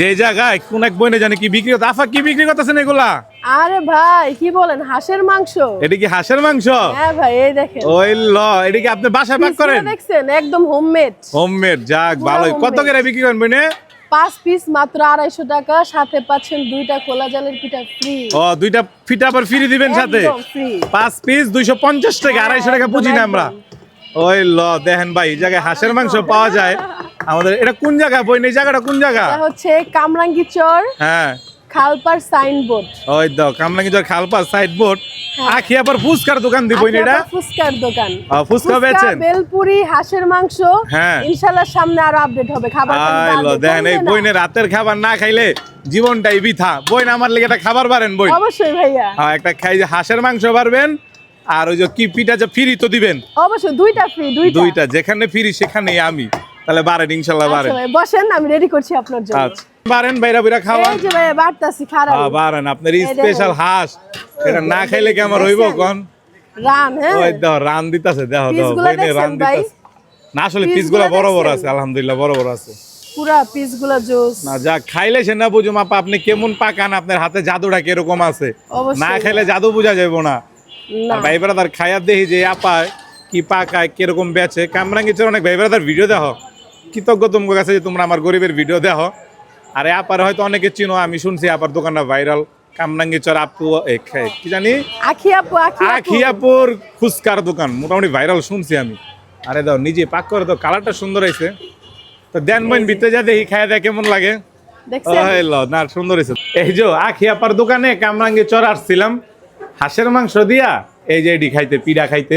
যে জায়গায় কোন এক বইনে জানি কি বিক্রি হতো? আফা কি বিক্রি করতেছেন এগুলা? আরে ভাই কি বলেন হাঁসের মাংস? এটা কি হাঁসের মাংস? হ্যাঁ ভাই এই দেখেন। ওই ল এটা কি আপনি বাসায় পাক করেন? দেখছেন? একদম হোমমেড হোমমেড যাক ভালোই। কত করে বিক্রি করেন বইনে? পাঁচ পিস মাত্র আড়াইশো টাকা সাথে পাচ্ছেন দুইটা খোলা জালের পিঠা ফ্রি ও দুইটা ফিটা আবার ফ্রি দিবেন সাথে? পাঁচ পিস দুইশো পঞ্চাশ টাকা হ্যাঁ, আড়াইশো টাকা বুঝি না আমরা। ওই ল দেখেন ভাই এই জায়গায় হাঁসের মাংস পাওয়া যায়। আমাদের এটা কোন জায়গা? বই এই জায়গাটা কোন জায়গা? এটা হচ্ছে কামরাঙ্গি চর হ্যাঁ। খালপার সাইনবোর্ড। ওই দাও কামলাঙ্গি জোর খালপা সাইড বোর্ড হ্যাঁ। আখি আবার ফুচকার দোকান দিব এটা? ফুচকার দোকান। ফুচকা বেচেন? বেলপুরি হাঁসের মাংস। হ্যাঁ। ইনশাআল্লাহ সামনে আরও আপডেট হবে খাবার দেখেন এই বইনে রাতের খাবার না খাইলে জীবনটাই বৃথা। বইন আমার লেগে একটা খাবার পারেন বই? অবশ্যই ভাইয়া। হ্যাঁ একটা খাই যে হাঁসের মাংস পারবেন আর ওই যে কি পিঠা যে ফ্রি তো দিবেন। অবশ্যই দুইটা ফ্রি দুইটা। দুইটা যেখানে ফ্রি সেখানেই আমি। তাহলে বারেন ইনশাল্লাহ বারেন। আচ্ছা বসেন আমি রেডি করছি আপনার জন্য। আচ্ছা বারেন বাইরা বাইরা খাওয়া এই যে ভাইয়া বাড়তাছি খারাপ। হ্যাঁ বারেন আপনার স্পেশাল হাঁস। এটা না খাইলে কি আমার হইব কোন? রান হ্যাঁ। ওই দাও রান দিতাছে দেখো পিসগুলা বইনে রান দিতাছে। না আসলে পিসগুলা পিসগুলা বড় বড় আছে আলহামদুলিল্লাহ বড় বড় আছে। পুরা পিসগুলা জুস না যা খাইলে সে না বুঝুম আপা আপনি কেমন পাকান আপনার হাতে জাদুটা কীরকম আছে? না খাইলে জাদু বোঝা যাব না। না। আর ভাই ব্রাদার খাইয়া দেখি যে আপা কি পাকায় কীরকম বেচে। কামরাঙ্গি চোর অনেক ভাই ব্রাদার ভিডিও দেখো। কৃতজ্ঞ তোমার কাছে যে তোমরা আমার গরিবের ভিডিও দেখো। আর আপার হয়তো অনেকে চিনো আমি শুনছি আপার দোকানটা ভাইরাল কামরাঙ্গি চর আপু কি জানি? আখি আপু আখি আপু। আখিয়াপুর ফুচকার দোকান মোটামুটি ভাইরাল শুনছি আমি। আরে দাও নিজে পাক করে তো কালারটা সুন্দর হয়েছে। তো দেন বইন ভিতরে যা দেখি খাইয়া দেয় কেমন লাগে? না সুন্দর হয়েছে। এই যে আখিয়াপার দোকানে কামরাঙ্গি চর আসছিলাম। হাঁসের মাংস দিয়া এই যে এডি খাইতে পিড়া খাইতে।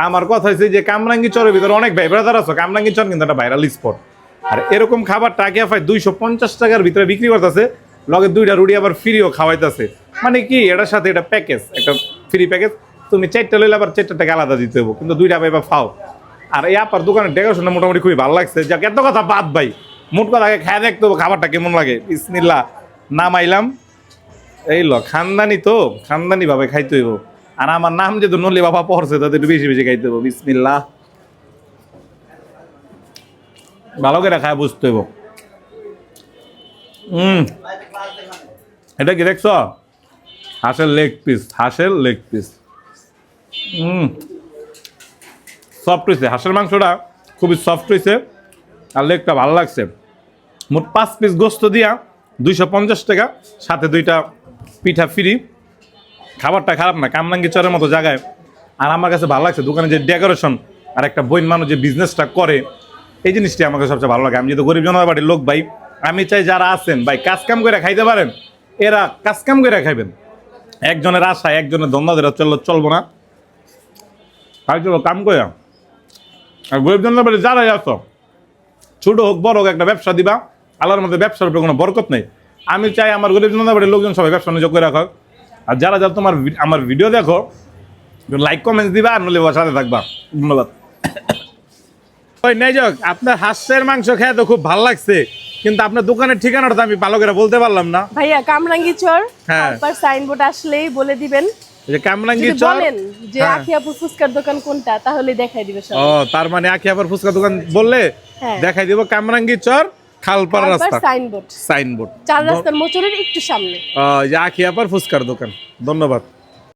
তা আমার কথা হয়েছে যে কামরাঙ্গি চরের ভিতরে অনেক ভাই ব্রাদার আছো, কামরাঙ্গি চর কিন্তু একটা ভাইরাল স্পট আর এরকম খাবার টাকিয়া ফাই দুইশো পঞ্চাশ টাকার ভিতরে বিক্রি করতেছে, লগে দুইটা রুটি আবার ফ্রিও খাওয়াইতেছে। মানে কি, এটার সাথে এটা প্যাকেজ একটা ফ্রি প্যাকেজ তুমি চারটা লইলে আবার চারটা টাকা আলাদা দিতে হব কিন্তু দুইটা পাইবা ফাও আর এই আপার দোকানের ডেকোরেশনটা মোটামুটি খুবই ভালো লাগছে। যাক, এত কথা বাদ ভাই, মোট কথা আগে খায় দেখতে হবে খাবারটা কেমন লাগে। ইসমিল্লা নামাইলাম। এই ল, খানদানি তো খানদানি ভাবে খাইতে হইব। আর আমার নাম যেহেতু নলি বাবা পড়ছে তাদের একটু বেশি বেশি খাইতে হইব বিসমিল্লা ভালো করে খায়, বুঝতে হইব হুম এটা কি দেখছ? হাঁসের লেগ পিস হাঁসের লেগ পিস হুম সফট হয়েছে হাঁসের মাংসটা খুবই সফট হয়েছে আর লেগটা ভালো লাগছে। মোট পাঁচ পিস গোস্ত দিয়া দুইশো পঞ্চাশ টাকা, সাথে দুইটা পিঠা ফ্রি খাবারটা খারাপ না, কামরাঙ্গি চরের মতো জায়গায়। আর আমার কাছে ভালো লাগছে, দোকানে যে ডেকোরেশন আর একটা বইন মানুষ যে বিজনেসটা করে, এই জিনিসটি আমাকে সবচেয়ে ভালো লাগে। আমি যেহেতু গরিব জনতা বাড়ির লোক ভাই, আমি চাই যারা আছেন, ভাই, কাজ কাম করে খাইতে পারেন, এরা কাজ কাম করে খাইবেন। একজনের আশা, একজনের দ্বন্দ্ব চলল চলবো না। চলো, কাম করে আর গরিব জনতা বাড়ি যারাই আছো, ছোট হোক, বড় হোক, একটা ব্যবসা দিবা, আল্লাহর মধ্যে ব্যবসার উপরে কোনো বরকত নেই। আমি চাই আমার গরিব জনতা বাড়ির লোকজন সবাই ব্যবসা নিয়োগ করে রাখো আর যারা যারা তোমার আমার ভিডিও দেখো লাইক কমেন্টস দিবা আর নলে সাথে থাকবা ধন্যবাদ ওই নাইজক আপনার হাঁসের মাংস খেয়ে তো খুব ভালো লাগছে কিন্তু আপনার দোকানের ঠিকানাটা তো আমি ভালো করে বলতে পারলাম না ভাইয়া কামরাঙ্গি চর হ্যাঁ। সাইনবোর্ড আসলেই বলে দিবেন যে কামরাঙ্গি চর বলেন যে হ্যাঁ। আখি আপু ফুচকার দোকান কোনটা তাহলে দেখাই দিবে সব ও তার মানে আখি আবার ফুচকা দোকান বললে হ্যাঁ। দেখাই দিব কামরাঙ্গি চর খালপাড়া খালপার রাস্তা। সাইনবোর্ড। সাইনবোর্ড। চার রাস্তার মোচরের একটু সামনে। আহ, এই যে আখি ফুচকার দোকান? ধন্যবাদ।